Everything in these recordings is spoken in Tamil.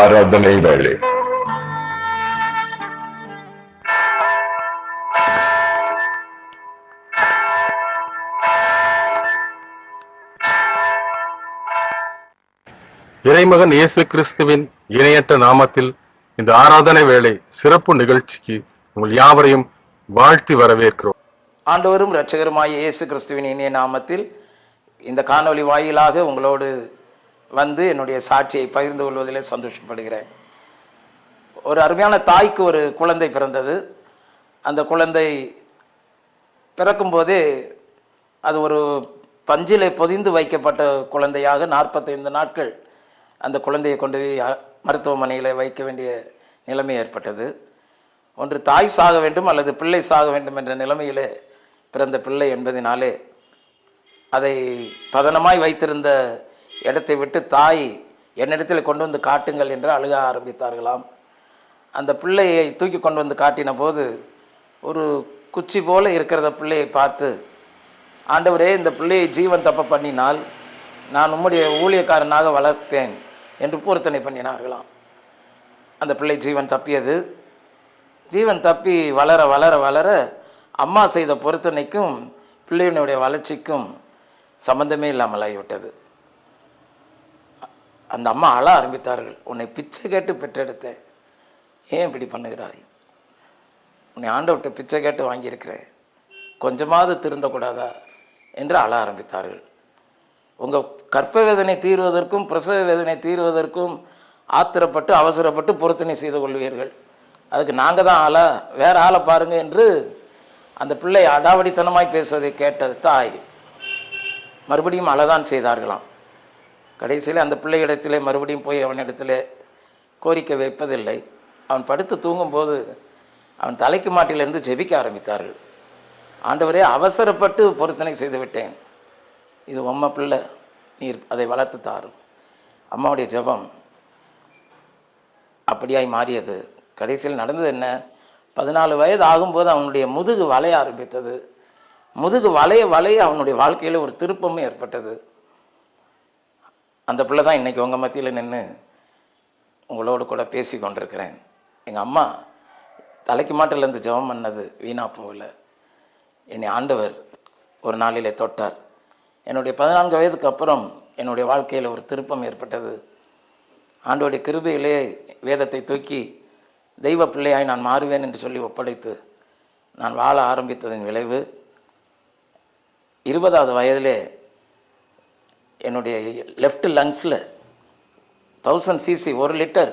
ஆராதனை வேளை. இறைமகன் இயேசு கிறிஸ்துவின் இணையற்ற நாமத்தில் இந்த ஆராதனை வேளை சிறப்பு நிகழ்ச்சிக்கு உங்கள் யாவரையும் வாழ்த்தி வரவேற்கிறோம். ஆண்டவரும் இரட்சகருமாய இயேசு கிறிஸ்துவின் இனிய நாமத்தில் இந்த காணொளி வாயிலாக உங்களோடு வந்து என்னுடைய சாட்சியை பகிர்ந்து கொள்வதிலே சந்தோஷப்படுகிறேன். ஒரு அருமையான தாய்க்கு ஒரு குழந்தை பிறந்தது. அந்த குழந்தை பிறக்கும்போதே அது ஒரு பஞ்சிலே பொதிந்து வைக்கப்பட்ட குழந்தையாக நாற்பத்தைந்து நாட்கள் அந்த குழந்தையை கொண்டு போய் மருத்துவமனையில் வைக்க வேண்டிய நிலைமை ஏற்பட்டது. ஒன்று தாய் சாக வேண்டும் அல்லது பிள்ளை சாக வேண்டும் என்ற நிலைமையிலே பிறந்த பிள்ளை என்பதினாலே அதை பதனமாய் வைத்திருந்த இடத்தை விட்டு தாய் என்னிடத்தில் கொண்டு வந்து காட்டுங்கள் என்று அழுக ஆரம்பித்தார்களாம். அந்த பிள்ளையை தூக்கி கொண்டு வந்து காட்டின போது ஒரு குச்சி போல இருக்கிறத பிள்ளையை பார்த்து ஆண்டவரே இந்த பிள்ளையை ஜீவன் தப்ப பண்ணினால் நான் உம்முடைய ஊழியக்காரனாக வளர்ப்பேன் என்று பொருத்தனை பண்ணினார்களாம். அந்த பிள்ளை ஜீவன் தப்பியது. ஜீவன் தப்பி வளர வளர வளர அம்மா செய்த பொருத்தனைக்கும் பிள்ளையினுடைய வளர்ச்சிக்கும் சம்பந்தமே இல்லாமல் ஆகிவிட்டது அந்த அம்மா அழ ஆரம்பித்தார்கள். உன்னை பிச்சை கேட்டு பெற்றெடுத்தேன். ஏன் இப்படி பண்ணுகிறாய்? உன்னை ஆண்டவர்கிட்ட பிச்சை கேட்டு வாங்கியிருக்கிறேன். கொஞ்சமாவது திருந்தக்கூடாதா? என்று அழ ஆரம்பித்தார்கள். உங்கள் கற்ப வேதனை தீர்வதற்கும் பிரசவ வேதனை தீர்வதற்கும் ஆத்திரப்பட்டு அவசரப்பட்டு பொருத்தனை செய்து கொள்வீர்கள். அதுக்கு நாங்கள் தான் ஆளா? வேற ஆளை பாருங்க என்று அந்த பிள்ளை அடாவடித்தனமாய் பேசுவதை கேட்டது தாய். மறுபடியும் அழதான் செய்தார்களாம். கடைசியில் அந்த பிள்ளையிடத்திலே மறுபடியும் போய் அவனிடத்திலே கோரிக்கை வைப்பதில்லை. அவன் படுத்து தூங்கும்போது அவன் தலைக்கு மாட்டிலிருந்து ஜெபிக்க ஆரம்பித்தார்கள். ஆண்டவரே அவசரப்பட்டு பொருத்தனை செய்து விட்டேன். இது உம்ம பிள்ளை நீர் அதை வளர்த்து தாரும். அம்மாவுடைய ஜெபம் அப்படியாய் மாறியது. கடைசியில் நடந்தது என்ன? பதினாலு வயது ஆகும்போது அவனுடைய முதுகு வளைய ஆரம்பித்தது. முதுகு வளைய வளைய அவனுடைய வாழ்க்கையில் ஒரு திருப்பமும் ஏற்பட்டது. அந்த பிள்ளை தான் இன்றைக்கி உங்கள் மத்தியில் நின்று உங்களோடு கூட பேசி கொண்டிருக்கிறேன். எங்கள் அம்மா தலைக்கு மாட்டிலேருந்து ஜெபம் பண்ணது வீணா போகல. என்னை ஆண்டவர் ஒரு நாளிலே தொட்டார். என்னுடைய பதினான்கு வயதுக்கு அப்புறம் என்னுடைய வாழ்க்கையில் ஒரு திருப்பம் ஏற்பட்டது. ஆண்டோடைய கிருபையிலே வேதத்தை தூக்கி தெய்வ பிள்ளையாய் நான் மாறுவேன் என்று சொல்லி ஒப்படைத்து நான் வாழ ஆரம்பித்ததன் விளைவு இருபதாவது வயதிலே என்னுடைய லெஃப்ட் லங்ஸில் தௌசண்ட் சிசி ஒரு லிட்டர்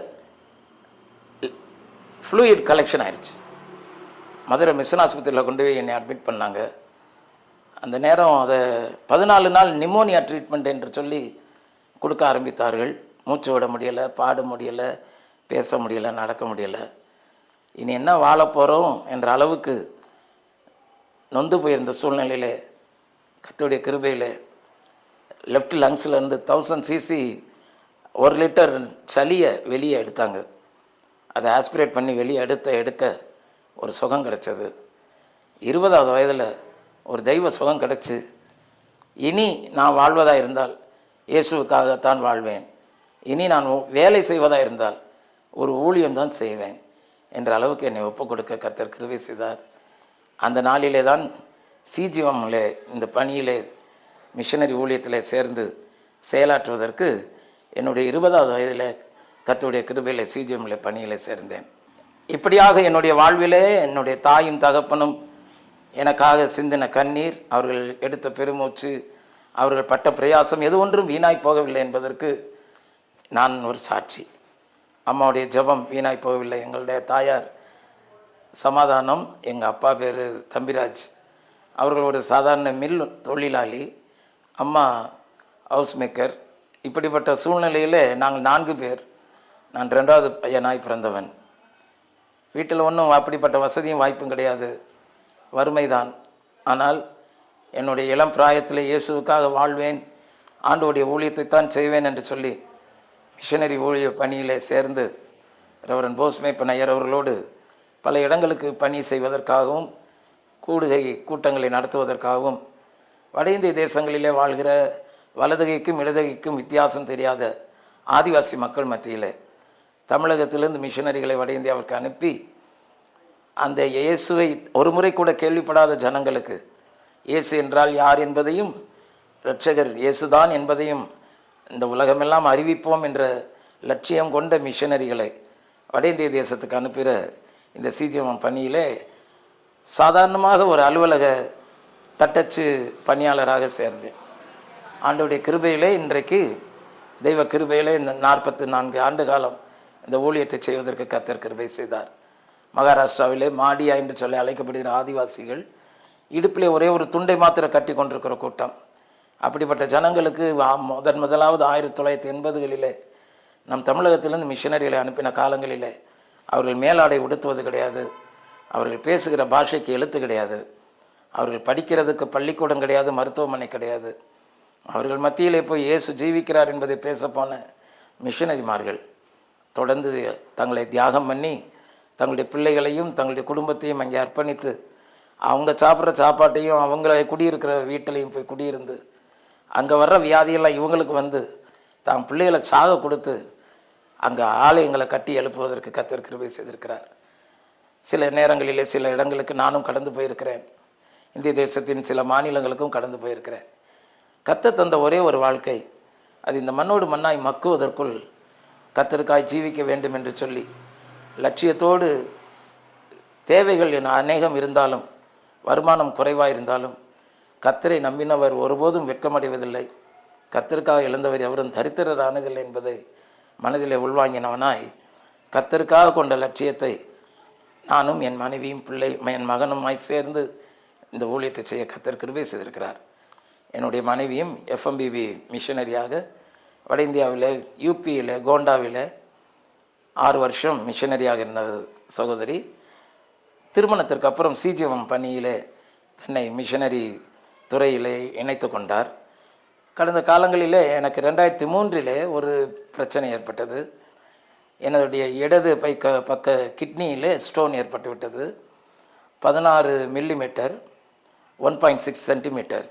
ஃப்ளூயிட் கலெக்ஷன் ஆயிடுச்சு மதுரை மிஷன் ஆஸ்பத்திரியில் கொண்டு போய் என்னை அட்மிட் பண்ணாங்க. அந்த நேரம் அதை பதினாலு நாள் நிமோனியா ட்ரீட்மெண்ட் என்று சொல்லி கொடுக்க ஆரம்பித்தார்கள். மூச்சு விட முடியலை பாட முடியலை பேச முடியலை நடக்க முடியலை. இனி என்ன வாழ போகிறோம் என்ற அளவுக்கு நொந்து போயிருந்த சூழ்நிலையில் கத்துடைய கிருபையில் லெஃப்ட் லங்ஸ்லேருந்து இருந்து தௌசண்ட் சிசி ஒரு லிட்டர் சளியை வெளியே எடுத்தாங்க. அதை ஆஸ்பிரேட் பண்ணி வெளியே எடுத்த எடுக்க ஒரு சுகம் கிடச்சது. இருபதாவது வயதில் ஒரு தெய்வ சுகம் கிடச்சி. இனி நான் வாழ்வதாக இருந்தால் இயேசுவுக்காகத்தான் வாழ்வேன். இனி நான் வேலை செய்வதாக இருந்தால் ஒரு ஊழியம் தான் செய்வேன் என்ற அளவுக்கு என்னை ஒப்பு கொடுக்க கர்த்தர் கிருவி செய்தார். அந்த நாளிலே தான் சிஜிஎம்ல இந்த பணியிலே மிஷனரி ஊழியத்தில் சேர்ந்து செயலாற்றுவதற்கு என்னுடைய இருபதாவது வயதில் கத்துடைய கிருபையில் சிஜிஎம்ல பணியில் சேர்ந்தேன். இப்படியாக என்னுடைய வாழ்விலே என்னுடைய தாயும் தகப்பனும் எனக்காக சிந்தின கண்ணீர் அவர்கள் எடுத்த பெருமூச்சு அவர்கள் பட்ட பிரயாசம் எது ஒன்றும் வீணாய் போகவில்லை என்பதற்கு நான் ஒரு சாட்சி. அம்மாவுடைய ஜெபம் வீணாய் போகவில்லை. எங்களுடைய தாயார் சமாதானம் எங்கள் அப்பா பேர் தம்பிராஜ். அவர்கள் ஒரு சாதாரண மில் தொழிலாளி. அம்மா ஹவுஸ் மேக்கர் இப்படிப்பட்ட சூழ்நிலையில் நாங்கள் நான்கு பேர். நான் ரெண்டாவது பையனாய் பிறந்தவன். வீட்டில் ஒன்றும் அப்படிப்பட்ட வசதியும் வாய்ப்பும் கிடையாது. வறுமைதான். ஆனால் என்னுடைய இளம் பிராயத்தில் இயேசுவுக்காக வாழ்வேன். ஆண்டோடைய ஊழியத்தை தான் செய்வேன் என்று சொல்லி மிஷனரி ஊழிய பணியில் சேர்ந்து ரவரன் போஸ்மேப்பன் ஐயர் அவர்களோடு பல இடங்களுக்கு பணி செய்வதற்காகவும் கூடுகை கூட்டங்களை நடத்துவதற்காகவும் வட இந்திய தேசங்களிலே வாழ்கிற வலதுகைக்கும் இடதுகைக்கும் வித்தியாசம் தெரியாத ஆதிவாசி மக்கள் மத்தியில் தமிழகத்திலிருந்து மிஷினரிகளை வட இந்தியாவிற்கு அனுப்பி அந்த இயேசுவை ஒரு முறை கூட கேள்விப்படாத ஜனங்களுக்கு இயேசு என்றால் யார் என்பதையும் இரட்சகர் இயேசுதான் என்பதையும் இந்த உலகமெல்லாம் அறிவிப்போம் என்ற லட்சியம் கொண்ட மிஷனரிகளை வட இந்திய தேசத்துக்கு அனுப்புகிற இந்த சிஜிஎம் பணியிலே சாதாரணமாக ஒரு அலுவலக தட்டச்சு பணியாளராக சேர்ந்தேன். ஆண்டுடைய கிருபையிலே இன்றைக்கு தெய்வ கிருபையிலே இந்த நாற்பத்து நான்கு ஆண்டு காலம் இந்த ஊழியத்தை செய்வதற்கு கத்தர் கிருபை செய்தார். மகாராஷ்டிராவிலே மாடியா என்று சொல்லி அழைக்கப்படுகிற ஆதிவாசிகள் இடுப்பிலே ஒரே ஒரு துண்டை மாத்திரம் கட்டி கொண்டிருக்கிற கூட்டம். அப்படிப்பட்ட ஜனங்களுக்கு வா- முதன் முதலாவது ஆயிரத்தி தொள்ளாயிரத்தி எண்பதுகளிலே நம் தமிழகத்திலிருந்து மிஷினரிகளை அனுப்பின காலங்களிலே அவர்கள் மேலாடை உடுத்துவது கிடையாது. அவர்கள் பேசுகிற பாஷைக்கு எழுத்து கிடையாது. அவர்கள் படிக்கிறதுக்கு பள்ளிக்கூடம் கிடையாது மருத்துவமனை கிடையாது. அவர்கள் மத்தியிலே போய் இயேசு ஜீவிக்கிறார் என்பதை பேசப்போன மிஷனரிமார்கள் தொடர்ந்து தங்களை தியாகம் பண்ணி தங்களுடைய பிள்ளைகளையும் தங்களுடைய குடும்பத்தையும் அங்கே அர்ப்பணித்து அவங்க சாப்பிட்ற சாப்பாட்டையும் அவங்கள குடியிருக்கிற வீட்டிலையும் போய் குடியிருந்து அங்கே வர்ற வியாதியெல்லாம் இவங்களுக்கு வந்து தான் பிள்ளைகளை சாக கொடுத்து அங்கே ஆலயங்களை கட்டி எழுப்புவதற்கு கத்திருக்கிறவை செய்திருக்கிறார். சில நேரங்களிலே சில இடங்களுக்கு நானும் கடந்து போயிருக்கிறேன். இந்திய தேசத்தின் சில மாநிலங்களுக்கும் கடந்து போயிருக்கிறேன். கத்த தந்த ஒரே ஒரு வாழ்க்கை. அது இந்த மண்ணோடு மண்ணாய் மக்குவதற்குள் கத்தருக்காய் ஜீவிக்க வேண்டும் என்று சொல்லி லட்சியத்தோடு தேவைகள் என அநேகம் இருந்தாலும் வருமானம் குறைவாக இருந்தாலும் கத்தரை நம்பினவர் ஒருபோதும் வெட்கமடைவதில்லை. கத்தருக்காக எழுந்தவர் எவரும் தரித்திரர் ஆனதில்லை என்பதை மனதிலே உள்வாங்கினவனாய் கத்தருக்காக கொண்ட லட்சியத்தை நானும் என் மனைவியும் பிள்ளை என் மகனுமாய் சேர்ந்து இந்த ஊழியத்தை செய்ய கத்தர் கிருபை செய்திருக்கிறார். என்னுடைய மனைவியும் எஃப்எம்பிபி மிஷனரியாக வட இந்தியாவில் யூபியில் கோண்டாவில் ஆறு வருஷம் மிஷனரியாக இருந்த சகோதரி. திருமணத்திற்கு அப்புறம் சிஜிஎம் பணியிலே தன்னை மிஷனரி துறையிலே இணைத்து கொண்டார். கடந்த காலங்களிலே எனக்கு ரெண்டாயிரத்தி மூன்றிலே ஒரு பிரச்சனை ஏற்பட்டது. என்னுடைய இடது பைக்க பக்க கிட்னியில் ஸ்டோன் ஏற்பட்டு விட்டது பதினாறு millimetre one point six centimetre.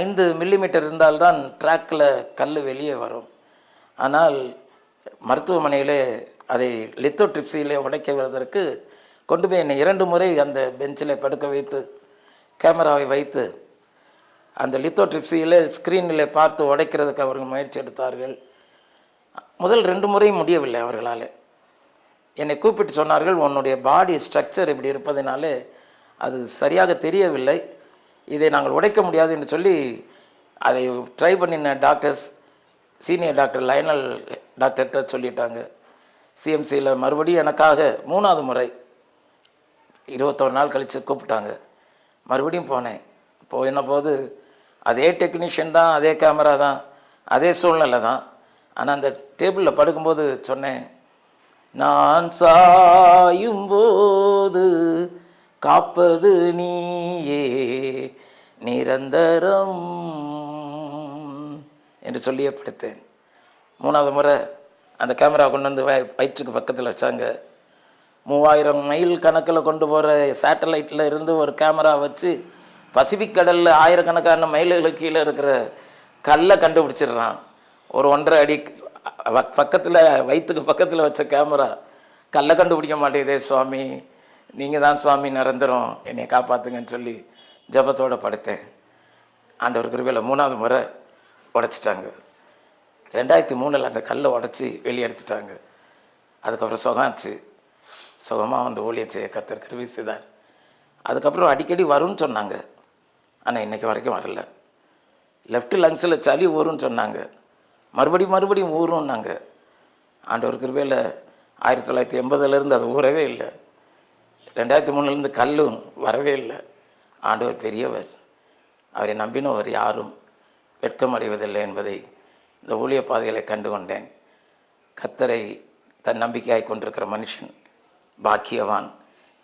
ஐந்து மில்லிமீட்டர் இருந்தால்தான் ட்ராக்கில் கல் வெளியே வரும். ஆனால் மருத்துவமனையிலே அதை லித்தோட்ரிப்சியிலே உடைக்குவதற்கு கொண்டு போய் என்னை இரண்டு முறை அந்த பெஞ்சில் படுக்க வைத்து கேமராவை வைத்து அந்த லித்தோட்ரிப்சியில் ஸ்க்ரீனில் பார்த்து உடைக்கிறதுக்கு அவர்கள் முயற்சி எடுத்தார்கள். முதல் ரெண்டு முறை முடியவில்லை அவர்களால். என்னை கூப்பிட்டு சொன்னார்கள் உன்னுடைய பாடி ஸ்ட்ரக்சர் இப்படி இருப்பதனாலே அது சரியாக தெரியவில்லை. இதை நாங்கள் உடைக்க முடியாது என்று சொல்லி அதை ட்ரை பண்ணின டாக்டர்ஸ் சீனியர் டாக்டர் லைனல் டாக்டர்கிட்ட சொல்லிட்டாங்க. சிஎம்சியில் மறுபடியும் எனக்காக மூணாவது முறை இருபத்தொரு நாள் கழித்து கூப்பிட்டாங்க. மறுபடியும் போனேன். போயின போது அதே டெக்னீஷியன் தான் அதே கேமரா தான் அதே சூழ்நிலை தான். ஆனால் அந்த டேபிளில் படுக்கும்போது சொன்னேன் நான் சாயும் போது காப்பது நீயே நிரந்தரம் என்று சொல்லியே படுத்தேன். மூணாவது முறை அந்த கேமரா கொண்டு வந்து வய வயிற்றுக்கு பக்கத்தில் வச்சாங்க. மூவாயிரம் மைல் கணக்கில் கொண்டு போகிற சேட்டலைட்டில் இருந்து ஒரு கேமரா வச்சு பசிபிக் கடலில் ஆயிரக்கணக்கான மைல்களுக்கு கீழே இருக்கிற கல்லை கண்டுபிடிச்சிடுறான். ஒரு ஒன்றரை அடி பக்கத்தில் வயிற்றுக்கு பக்கத்தில் வச்ச கேமரா. கல்லை கண்டுபிடிக்க மாட்டேதே சுவாமி. நீங்கள் தான் சுவாமி நிரந்தரம். என்னை காப்பாற்றுங்கன்னு சொல்லி ஜபத்தோடு படுத்தேன். ஆண்டவர் கிருபையில் மூணாவது முறை உடைச்சிட்டாங்க. ரெண்டாயிரத்தி மூணில் அந்த கல்லை உடச்சி வெளியே எடுத்துட்டாங்க. அதுக்கப்புறம் சுகாச்சு சுகமாக வந்து ஊழியர் செய்ய கத்தர் கருவி செய்தார். அதுக்கப்புறம் அடிக்கடி வரும்னு சொன்னாங்க. ஆனால் இன்னைக்கு வரைக்கும் வரல. லெஃப்ட் லங்ஸில் சளி ஊறும்னு சொன்னாங்க. மறுபடியும் மறுபடியும் ஊறும்னாங்க. ஆண்டவர் கிருபையில் ஆயிரத்தி தொள்ளாயிரத்தி எண்பதுலேருந்து அது ஊறவே இல்லை. ரெண்டாயிரத்தி மூணுலேருந்து கல்லும் வரவே இல்லை. ஆண்டவர் பெரியவர். அவரை நம்பினவர் யாரும் வெட்கமடைவதில்லை என்பதை இந்த ஊழிய பாதைகளை கண்டு கொண்டேன் கத்தரை தன் நம்பிக்கையாய் கொண்டிருக்கிற மனுஷன் பாக்கியவான்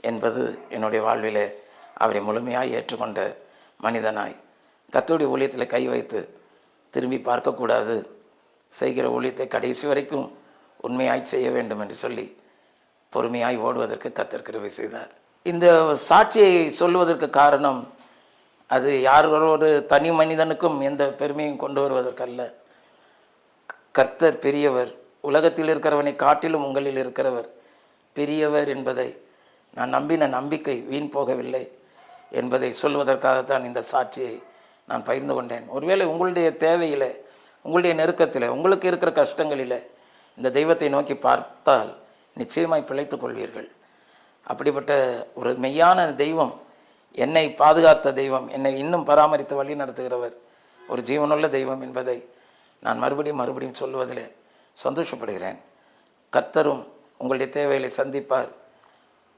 என்பது என்னுடைய வாழ்விலே அவரை முழுமையாக ஏற்றுக்கொண்ட மனிதனாய். கத்தருடைய ஊழியத்தில் கை வைத்து திரும்பி பார்க்கக்கூடாது. செய்கிற ஊழியத்தை கடைசி வரைக்கும் உண்மையாய் செய்ய வேண்டும் என்று சொல்லி பொறுமையாய் ஓடுவதற்கு கத்தர் கிருபை செய்தார். இந்த சாட்சியை சொல்வதற்கு காரணம் அது யார் ஒரு தனி மனிதனுக்கும் எந்த பெருமையும் கொண்டு வருவதற்கல்ல. கர்த்தர் பெரியவர் உலகத்தில் இருக்கிறவனை காட்டிலும் உங்களில் இருக்கிறவர் பெரியவர் என்பதை நான் நம்பின நம்பிக்கை வீண் போகவில்லை என்பதை சொல்வதற்காகத்தான் இந்த சாட்சியை நான் பகிர்ந்து கொண்டேன். ஒருவேளை உங்களுடைய தேவையில் உங்களுடைய நெருக்கத்தில் உங்களுக்கு இருக்கிற கஷ்டங்களில் இந்த தெய்வத்தை நோக்கி பார்த்தால் நிச்சயமாய் பிழைத்து கொள்வீர்கள். அப்படிப்பட்ட ஒரு மெய்யான தெய்வம் என்னை பாதுகாத்த தெய்வம் என்னை இன்னும் பராமரித்து வழி நடத்துகிறவர் ஒரு ஜீவனுள்ள தெய்வம் என்பதை நான் மறுபடியும் மறுபடியும் சொல்வதில் சந்தோஷப்படுகிறேன். கர்த்தரும் உங்களுடைய தேவைகளை சந்திப்பார்.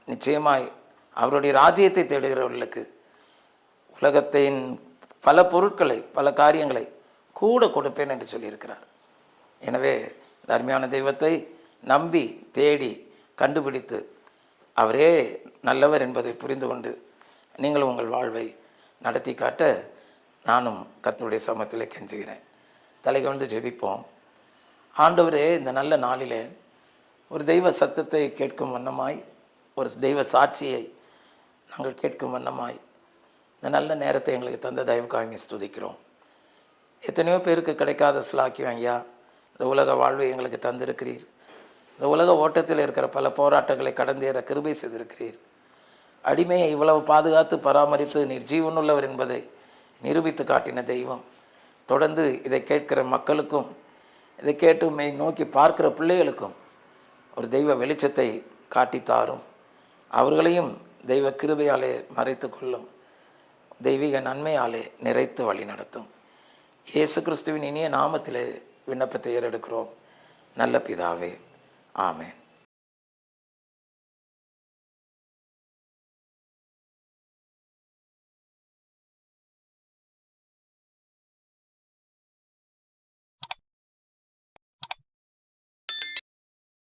நிச்சயமாய் அவருடைய ராஜ்யத்தை தேடுகிறவர்களுக்கு உலகத்தின் பல பொருட்களை பல காரியங்களை கூட கொடுப்பேன் என்று சொல்லியிருக்கிறார். எனவே தர்மியான தெய்வத்தை நம்பி தேடி கண்டுபிடித்து அவரே நல்லவர் என்பதை புரிந்து கொண்டு நீங்களும் உங்கள் வாழ்வை நடத்தி காட்ட நானும் கர்த்தருடைய சமத்தில் கெஞ்சுகிறேன். தலை கவிழ்ந்து ஜெபிப்போம். ஆண்டவரே இந்த நல்ல நாளிலே ஒரு தெய்வ சத்தத்தை கேட்கும் வண்ணமாய் ஒரு தெய்வ சாட்சியை நாங்கள் கேட்கும் வண்ணமாய் இந்த நல்ல நேரத்தை எங்களுக்கு தந்த தயவுக்காக ஸ்துதிக்கிறோம். எத்தனையோ பேருக்கு கிடைக்காத சிலாக்கியம் ஐயா. இந்த உலக வாழ்வை எங்களுக்கு தந்திருக்கிறீர். இந்த உலக ஓட்டத்தில் இருக்கிற பல போராட்டங்களை கடந்தேற கிருபை செய்திருக்கிறீர். அடிமையை இவ்வளவு பாதுகாத்து பராமரித்து நீர் ஜீவனுள்ளவர் என்பதை நிரூபித்து காட்டின தெய்வம். தொடர்ந்து இதை கேட்கிற மக்களுக்கும் இதை கேட்டு மெய் நோக்கி பார்க்கிற பிள்ளைகளுக்கும் ஒரு தெய்வ வெளிச்சத்தை காட்டித்தாரும் அவர்களையும் தெய்வ கிருபையாலே மறைத்து கொள்ளும். தெய்வீக நன்மையாலே நிறைத்து வழி நடத்தும். இயேசு கிறிஸ்துவின் இனிய நாமத்திலே விண்ணப்பத்தை ஏறெடுக்கிறோம். நல்ல பிதாவே. Amen.